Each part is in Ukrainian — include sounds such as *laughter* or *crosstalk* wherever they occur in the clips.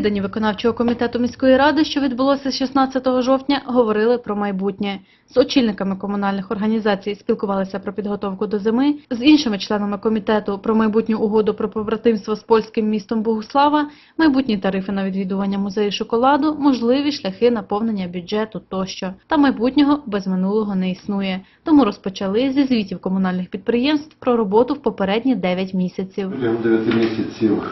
засіданні виконавчого комітету міської ради, що відбулося 16 жовтня, говорили про майбутнє. З очільниками комунальних організацій спілкувалися про підготовку до зими, з іншими членами комітету про майбутню угоду про побратимство з польським містом Богуслава, майбутні тарифи на відвідування музею шоколаду, можливі шляхи наповнення бюджету тощо. Та майбутнього без минулого не існує. Тому розпочали зі звітів комунальних підприємств про роботу в попередні 9 місяців. 9 місяців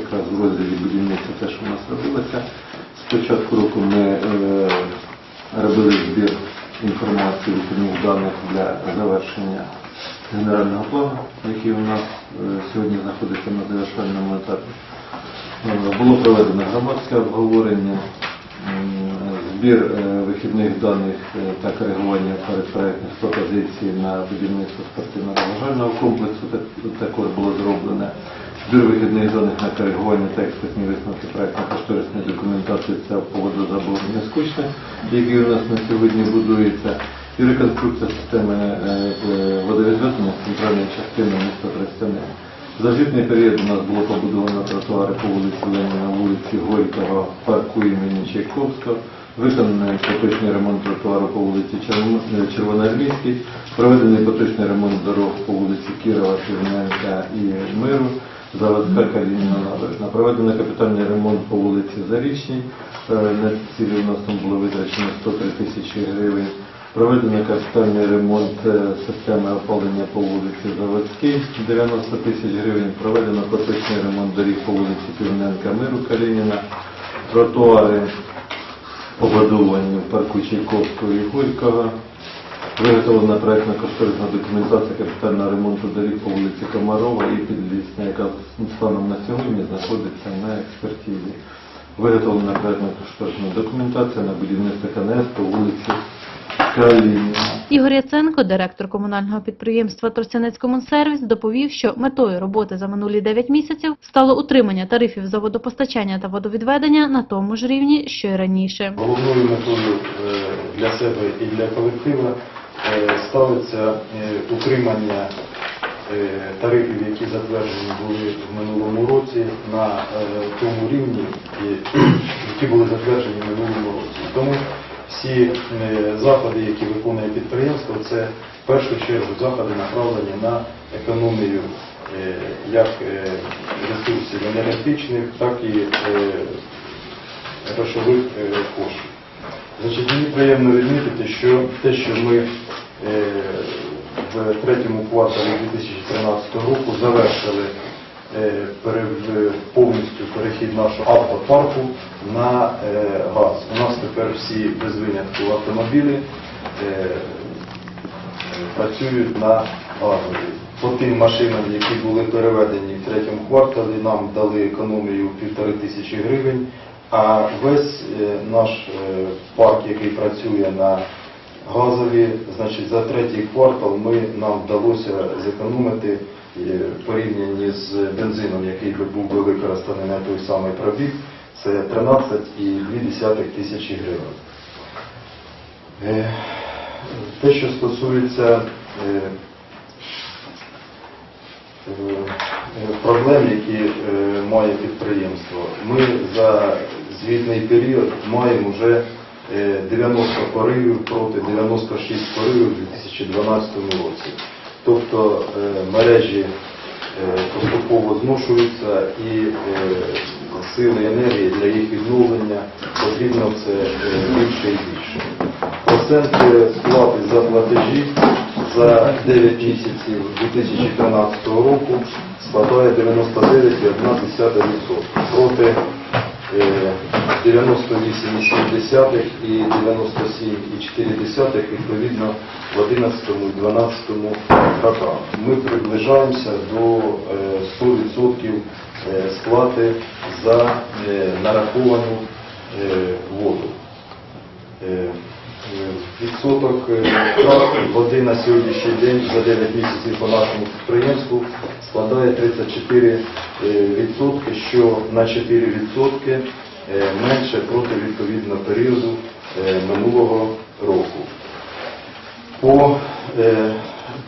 якраз в розділі будівництва те, що у нас робилося. З початку року ми е, робили збір інформації відповідних даних для завершення генерального плану, який у нас е, сьогодні знаходиться на завершальному етапі. Е, Було проведено громадське обговорення, збір е, вихідних даних е, та коригування передпроектних пропозицій на будівництво спортивно-розважального комплексу також було зроблене. Збір вихідних даних на коригування та експертні висновки проектно-кошторисної документації це по водозабору скучне, який у нас на сьогодні будується, і реконструкція системи е, водовідведення центральної частини міста Тростяни. За звітний період у нас було побудовано тротуари по вулиці Леніна, вулиці Горького, парку імені Чайковського, виконаний поточний ремонт тротуару по вулиці е, Червоноармійській, проведений поточний ремонт дорог по вулиці Кірова, Черненка і Миру, заводська Калініна набережна. Проведено капітальний ремонт по вулиці Зарічній, Е, на цілі у нас там було витрачено 103 тисячі гривень. Проведено капітальний ремонт е, системи опалення по вулиці Заводській 90 тисяч гривень. Проведено поточний ремонт доріг по вулиці Півненка Миру Калініна. Тротуари побудовані в парку Чайковського і Горького. Виготовлена проектна кошторисна документація капітального ремонту доріг по вулиці Комарова і Підлісна, яка станом на сьогодні знаходиться на експертизі. Виготовлена проектна кошторисна документація на будівництво КНС по вулиці. Ігор Яценко, директор комунального підприємства Тростянецькомунсервіс, доповів, що метою роботи за минулі 9 місяців стало утримання тарифів за водопостачання та водовідведення на тому ж рівні, що й раніше. Головною метою е, для себе і для колективу е, ставиться е, утримання тарифів, які затверджені були в минулому році, на тому рівні, які були затверджені в минулому році. Тому всі е, заходи, які виконує підприємство, це в першу чергу заходи направлені на економію е, як е, ресурсів енергетичних, так і грошових коштів. Значить, мені приємно відмітити, що те, що ми в третьому кварталі 2013 року завершили повністю перехід нашого автопарку на е, газ. У нас тепер всі без винятку автомобілі е, працюють на газові. По тим машинам, які були переведені в третьому кварталі, нам дали економію півтори тисячі гривень, а весь е, наш е, парк, який працює на газові, значить за третій квартал ми, нам вдалося зекономити е, порівнянні з бензином, який був би використаний на той самий пробіг, це 13,2 тисячі гривень. Е, Те, що стосується е, е, проблем, які має підприємство, ми за звітний період маємо вже е, 90 поривів проти 96 поривів у 2012 році. Тобто е, мережі е, поступово зношуються і е, сили енергії для їх відновлення потрібно все більше і більше. Процент сплати за платежі за 9 місяців 2013 року складає 99,1% проти 98,7 і 97,4 відповідно в 11 і 12 роках. Ми приближаємося до е, 100% е, сплати за е, нараховану е, воду. Е, е, Відсоток е, води на сьогоднішній день за 9 місяців по нашому підприємству складає 34 е, відсотки, що на 4 відсотки е, менше проти відповідного періоду е, минулого року. По е,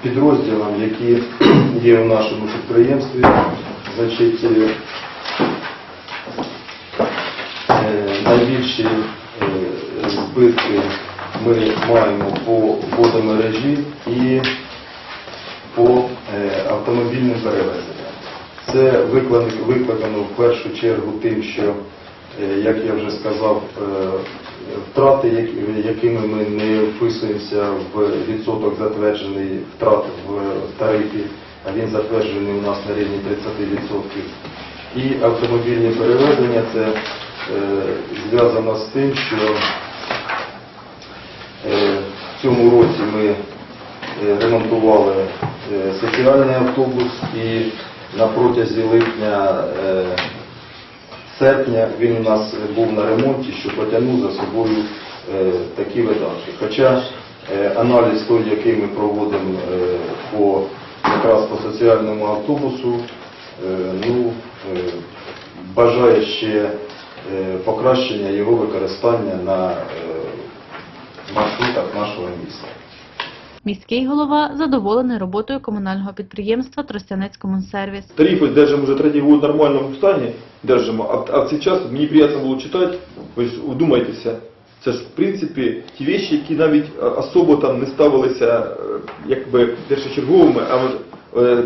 підрозділам, які *clears throat* є в нашому підприємстві, значить, е, найбільші е, збитки ми маємо по водомережі і по е, автомобільним перевезенням. Це викликано в першу чергу тим, що, е, як я вже сказав, е, втрати, якими ми не вписуємося в відсоток затверджений втрат в тарифі, а він затверджений у нас на рівні 30%. І автомобільні перевезення це е, зв'язано з тим, що в цьому році ми ремонтували соціальний автобус і на протязі липня е, серпня він у нас був на ремонті, що потягнув за собою е, такі видатки. Хоча е, аналіз той, який ми проводимо е, по якраз по соціальному автобусу, е, ну, е, бажає ще е, покращення його використання на е, маршрутах нашого міста. Міський голова задоволений роботою комунального підприємства Тростянецькомунсервіс. Тарифы держим уже третий год в нормальному стані, держимо, а, а сейчас мені приємно було читати, ви ж вдумайтеся, це ж в принципі ті вещи, які навіть е, особо там не ставилися е, якби першочерговими, а е,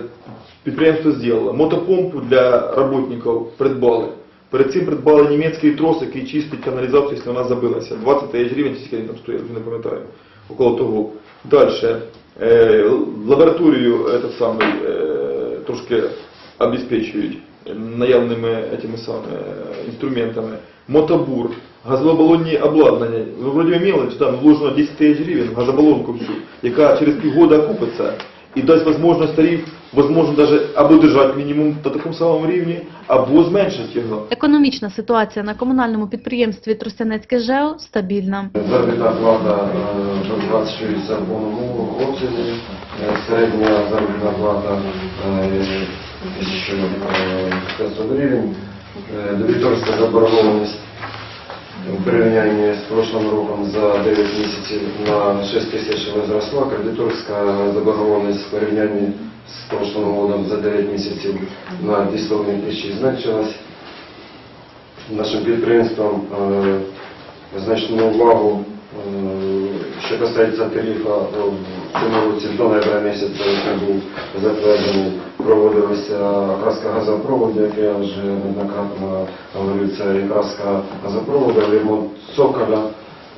підприємство зробило. Мотопомпу для работників придбали. Перед цим придбали німецький трос, який чистить каналізацію, якщо вона забилася. 20 тисяч гривень, він там стоїть, вже не пам'ятаю. Около того. Далі. Е, лабораторію этот самий, е, трошки обеспечують наявними этими самими инструментами. Мотобур, газобалонні обладнання. Ну, вроді мелочь, там вложено 10 тисяч гривень газобалонку всю, яка через півгода окупиться і дасть можливість тариф, возможно, даже або держати мінімум на такому самому рівні, або зменшити його. Економічна ситуація на комунальному підприємстві Тростянецьке ЖЕО стабільна. Заробітна плата е, до 26 в повному обсязі, Е, середня заробітна плата е, 1500 гривень, Е, дебіторська заборгованість порівнянні з прошлим роком за 9 місяців на 6 тисяч возросла, кредиторська заборгованість в порівнянні з прошлым годом за 9 місяців на 2,5 тисячі зменшилась. Нашим підприємством е, значну увагу, е, що касається тарифа, е, цьому році до ноября місяця, який був затверджений, проводилася краска газопроводу, як я вже неоднократно говорив, це і краска газопроводу, ремонт цоколя,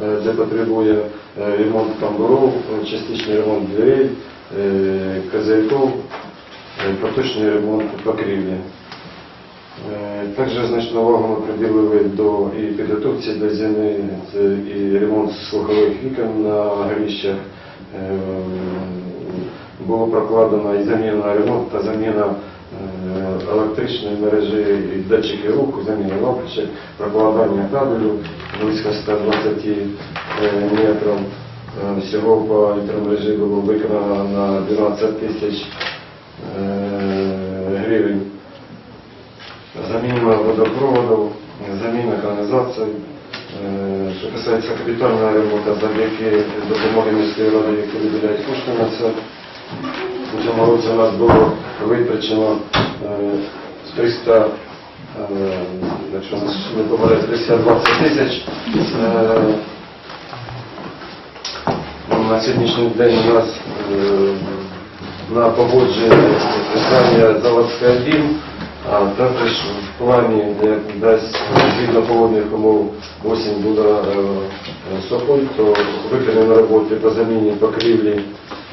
е, де потребує е, ремонт тамбуров, частичний ремонт дверей, е, е, поточний ремонт покрівлі. Також значну увагу ми приділили до і підготовці до зими, і ремонт слухових вікон на горіщах. Е, Було прокладено і заміна ремонт та заміна е, електричної мережі і датчиків руху, заміна лампочок, прокладання кабелю близько 120 е, метрів. Е, Всього по електромережі було виконано на 12 тисяч гривень заміна водопроводу, заміна каналізації. Е, Що касається капітального ремонту, завдяки допомоги міської ради, які виділяють кошти на це. У цьому році у нас було витрачено е, з 300, е, якщо не помиляюсь, 320 тисяч. Е, На сьогоднішній день у нас е, на погодження питання заводський дім, а також в плані, де дасть згідно погодних умов осінь буде е, е, сухой, то виконані роботи по заміні покрівлі,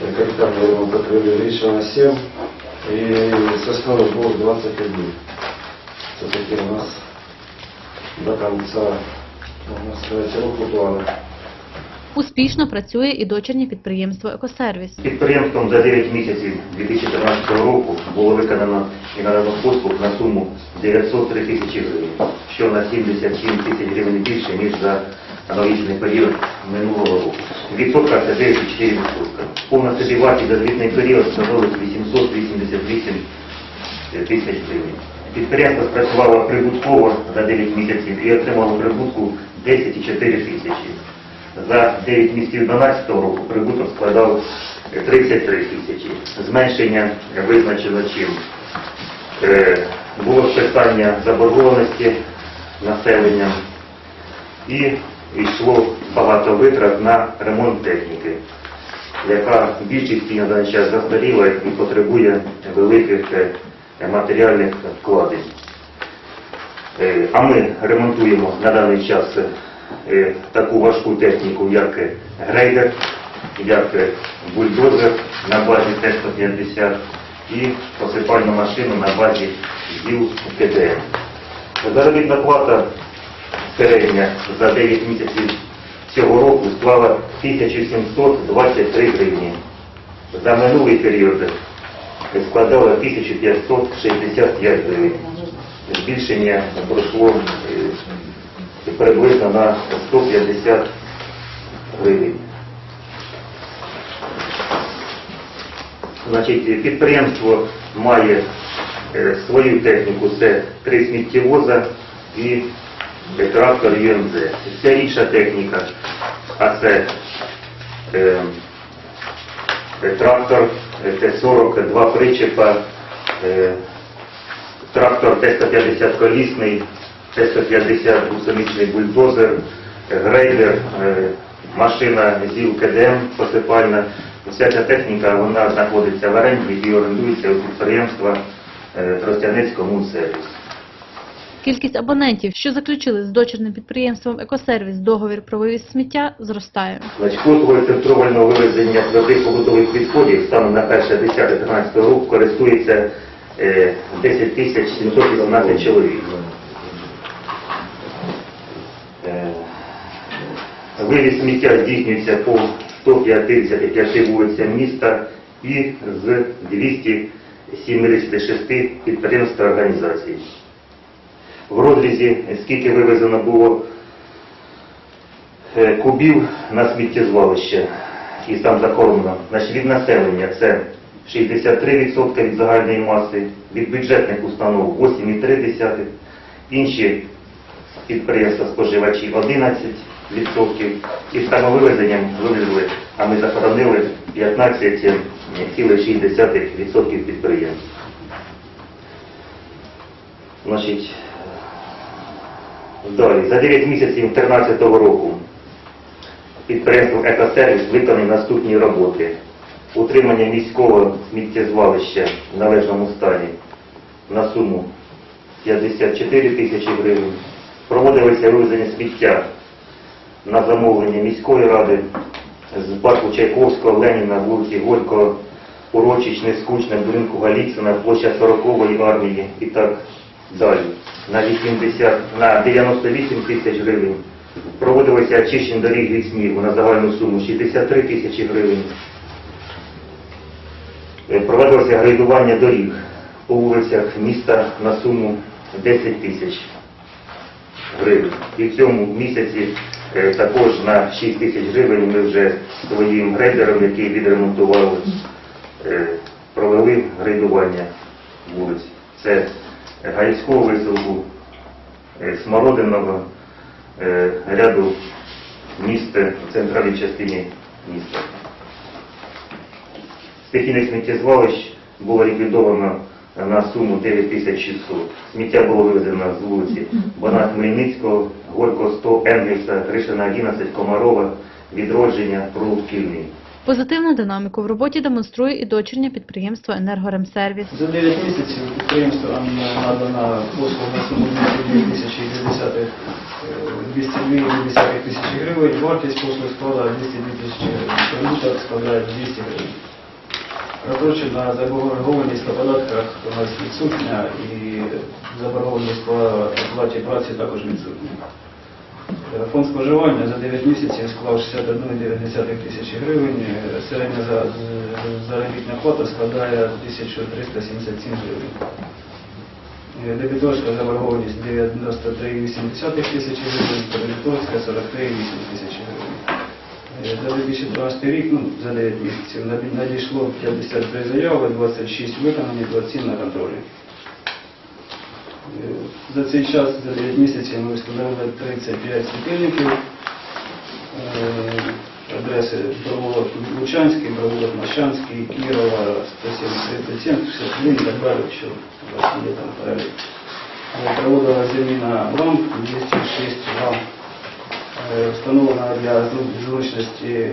е, капітальний ремонт покрівлі рішення 7 і сосновий блок 21. Це такі у нас до кінця можна сказати, року плани. Успішно працює і дочірнє підприємство Екосервіс. Підприємством за 9 місяців 2013 року було виконано і надано послуг на суму 903 тисячі гривень, що на 77 тисяч гривень більше, ніж за аналогічний період минулого року. Відсотка це 9,4%. Повна собівартість за звітний період становить 888 тисяч гривень. Підприємство спрацювало прибутково за 9 місяців і отримало прибутку 10,4 тисячі. За 9 місяців 2012 року прибуток складав 33 тисячі. Зменшення визначено чим. Було списання заборгованості населення, і йшло багато витрат на ремонт техніки, яка в більшості на даний час застаріла і потребує великих е, матеріальних вкладень. Е, А ми ремонтуємо на даний час таку важку техніку, як е, грейдер, як е, бульдозер на базі Т-150 і посипальну машину на базі ЗІЛ КДМ. Заробітна плата середня за 9 місяців цього року склала 1723 гривні. За минулий період складала 1565 гривень. Збільшення пройшло е, приблизно на 150 гривень. Значить, підприємство має е, свою техніку, це три сміттєвоза і е, трактор ЮМЗ. Вся інша техніка, а це е, е, трактор е, Т-40, два причепа, е, трактор Т-150 колісний, Т-150 гусеничний бульдозер, е, грейдер, е, машина ЗІЛ КДМ посипальна. Вся ця техніка вона знаходиться в оренді і орендується у підприємства е, Тростянець Кількість абонентів, що заключили з дочірним підприємством «Екосервіс» договір про вивіз сміття, зростає. Послугою центрованого вивезення твердих побутових відходів станом на 1.10.13 року користується е, 10 тисяч 718 чоловік. Е, Вивіз сміття здійснюється по 155 вулицям міста і з 276 підприємств та організацій. В розрізі, скільки вивезено було е, кубів на сміттєзвалище і там захоронено. Значить, від населення це 63% від загальної маси, від бюджетних установ 8,3%, інші підприємства споживачі 11%, і самовивезенням вивезли, а ми захоронили 15,6% підприємств. Значить, Далі, за 9 місяців 2013 року підприємством «Екосервіс» виконані наступні роботи. Утримання міського сміттєзвалища в належному стані на суму 54 тисячі гривень. Проводилися вивезення сміття на замовлення міської ради з парку Чайковського, Леніна, вулиці Горького, урочищне, скучне, будинку Галіцина, площа 40-ї армії і так далі. На 80, на 98 тисяч гривень. Проводилося очищення доріг від снігу на загальну суму 63 тисячі гривень. Е, Проводилося грейдування доріг по вулицях міста на суму 10 тисяч гривень. І в цьому місяці також на 6 тисяч гривень ми вже своїм грейдером, який відремонтували, е, провели грейдування вулиць. Це Гаївського виселку, е, Смородиного, е, ряду міст в центральній частині міста. Стихійних сміттєзвалищ було ліквідовано на суму 9600. Сміття було вивезено з вулиці Бона Хмельницького, Горького 100, Енгельса, Гришина 11, Комарова, Відродження, Пролуківний. Позитивну динаміку в роботі демонструє і дочірнє підприємство «Енергоремсервіс». За 9 місяців підприємствам надана послуга на суму 202 тисячі 10 е, 202 тисячі гривень. Вартість послуг складає 202 тисячі гривень. Прибуток складає 200 гривень. Розрочена заборгованість на податках у нас відсутня і заборгованість по оплаті праці також відсутня. Е, Фонд споживання за 9 місяців склав 61,9 тисячі гривень. Е, Середня заробітна плата складає 1377 гривень. Е, Дебіторська заборгованість 93,8 тисячі гривень, кредиторська 43,8 тисячі гривень. Е, За 2012 рік, ну, за 9 місяців, надійшло 53 заяви, 26 виконані, 27 на контролі. Е, За цей час, за 9 місяців, ми встановили 35 світильників. Е, Адреси провулок Лучанський, провулок Мощанський, Кірова, 177, 61 і так далі, що у вас є там перелік. Е, Проводила заміна ламп, 206 ламп е, встановлена для зру- зручності е,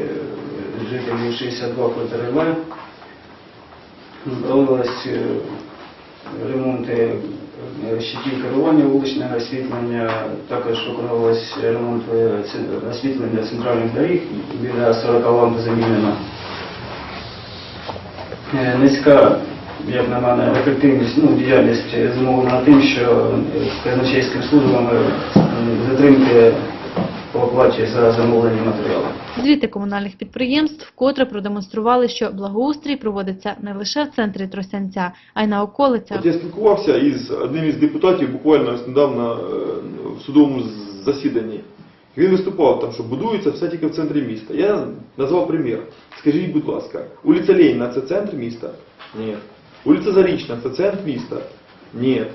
жителів 62 квартири М. Проводились е, ремонти е, щитів керування вуличного освітлення, також виконувалось ремонт е, освітлення центральних доріг, біля 40 ламп замінено. Е, Низька, як на мене, ефективність, ну, діяльність е, зумовлена тим, що е, казначейським службами е, затримки по оплаті за замовлені матеріали. Звіти комунальних підприємств вкотре продемонстрували, що благоустрій проводиться не лише в центрі Тростянця, а й на околицях. От я спілкувався із одним із депутатів буквально ось недавно е, в судовому засіданні. Він виступав там, що будується все тільки в центрі міста. Я назвав примір. Скажіть, будь ласка, вулиця Леніна – це центр міста? Ні. Вулиця Зарічна – це центр міста? Ні.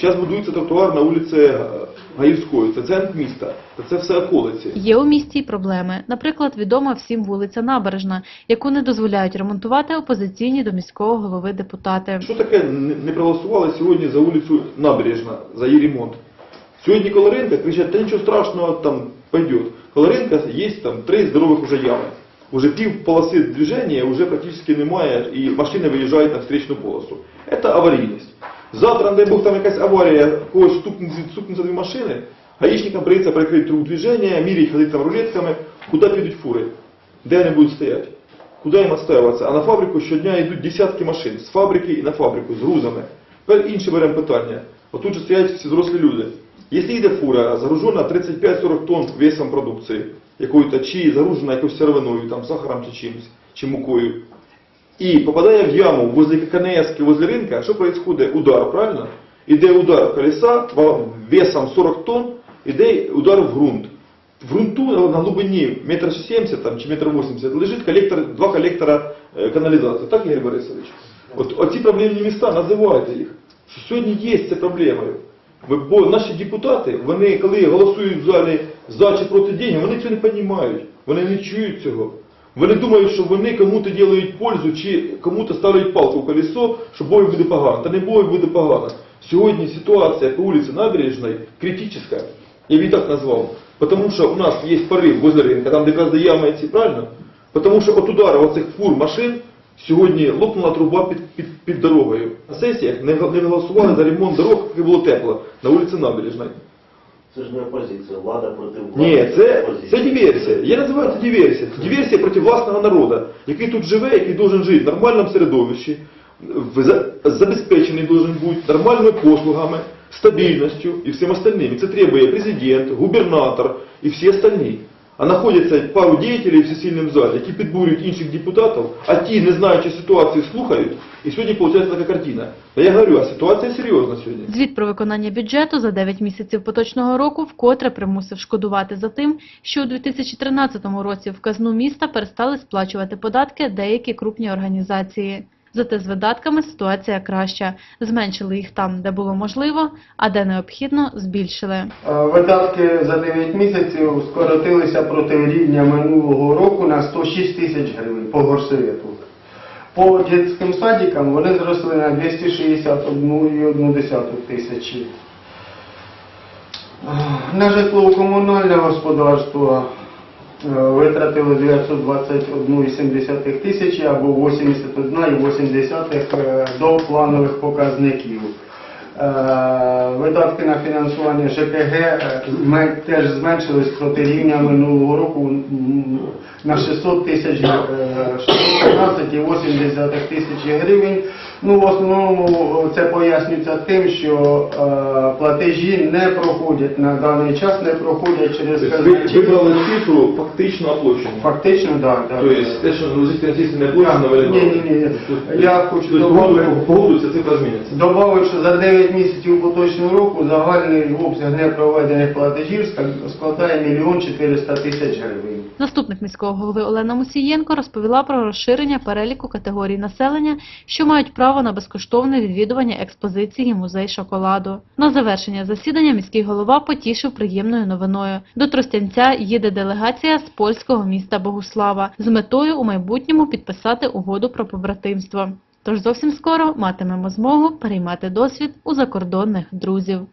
Зараз будується тротуар на вулиці е, Гаївської, це центр міста, та це все околиці. Є у місті й проблеми. Наприклад, відома всім вулиця Набережна, яку не дозволяють ремонтувати опозиційні до міського голови депутати. Що таке не проголосували сьогодні за вулицю Набережна, за її ремонт? Сьогодні Колоренко кричать, та нічого страшного там пойдет. Колоренко є там три здорових уже ями. Уже пів полоси движения уже практично немає, і машини виїжджають на встречну полосу. Це аварійність. Завтра, дай Бог, там якась аварія, когось стукнеться дві машини, гаїчникам прийдеться перекрити рух движення, мірять ходити там рулетками, куди підуть фури, де вони будуть стояти. Куди їм відстоюватися? А на фабрику щодня йдуть десятки машин з фабрики і на фабрику з грузами. Тепер інше беремо питання. Отут же стоять всі зрослі люди. Якщо йде фура, загружена 35-40 тонн весом продукції, якою-то, чи загружена якоюсь сировиною, там, сахаром чи чимось, чи мукою, і попадає в яму возле КНС, возле ринка, що происходит? Удар, правильно? Іде удар колеса весом 40 тонн, іде удар в ґрунт. В ґрунту на глибині метр 70 там, чи метр 80 лежить колектор, два колектора е, каналізації. Так, Ігор Борисович? От, оці проблемні міста, називайте їх. Сьогодні є це проблемою. Бо наші депутати, вони коли голосують в залі за чи проти денег, вони цього не розуміють. Вони не чують цього. Вони думають, що вони кому-то роблять пользу чи кому-то ставлять палку в колесо, що бою буде погано. Та не бою буде погано. Сьогодні ситуація по вулиці Набережної критична. Я її так назвав. Потому що у нас є порив возле ринка, там де якраз ями ці, правильно? Потому що от удару оцих фур машин сьогодні лопнула труба під, під, під дорогою. На сесіях не, не голосували за ремонт дорог, поки було тепло, на вулиці Набережної. Це ж не опозиція, влада проти влади. Ні, це, це диверсія. Я називаю це диверсія. Це диверсія проти власного народу, який тут живе, який должен жити в нормальному середовищі, забезпечений должен бути нормальними послугами, стабільністю і всім остальним. І це требує президент, губернатор і всі остальні. А знаходяться пару діятелів в сесійному залі, які підбурюють інших депутатів, а ті, не знаючи ситуації, слухають. І сьогодні виходить така картина. Та я говорю, а ситуація серйозна сьогодні. Звіт про виконання бюджету за 9 місяців поточного року вкотре примусив шкодувати за тим, що у 2013 році в казну міста перестали сплачувати податки деякі крупні організації. Зате з видатками ситуація краща. Зменшили їх там, де було можливо, а де необхідно, збільшили. Е, Видатки за 9 місяців скоротилися проти рівня минулого року на 106 тисяч гривень по горсовету. По дитячим садикам вони зросли на 261,1 тисячі. Е, На житлово-комунальне господарство е, витратили 921,7 тисячі або 81,8 е, до планових показників. Е, Видатки на фінансування ЖКГ е, теж зменшились проти рівня минулого року на 600 тисяч е, 615,8 тисячі гривень. Ну, в основному е, це пояснюється тим, що е, платежі не проходять на даний час, не проходять через Тобто ви казначей. вибрали цифру фактично оплачену. Фактично, так. Да, То есть, те, що ну, звісно, не оплачено, ви Ні, ні, ні. Я хочу Тобто, добавити- погоду- ця цифра зміниться. Добавив, що за 9 місяців поточного року загальний обсяг непроведених платежів ска- складає 1 400 тисяч гривень. Заступник міського голови Олена Мусієнко розповіла про розширення переліку категорій населення, що мають право на безкоштовне відвідування експозиції музей шоколаду. На завершення засідання міський голова потішив приємною новиною. До Тростянця їде делегація з польського міста Богуслава з метою у майбутньому підписати угоду про побратимство. Тож зовсім скоро матимемо змогу переймати досвід у закордонних друзів.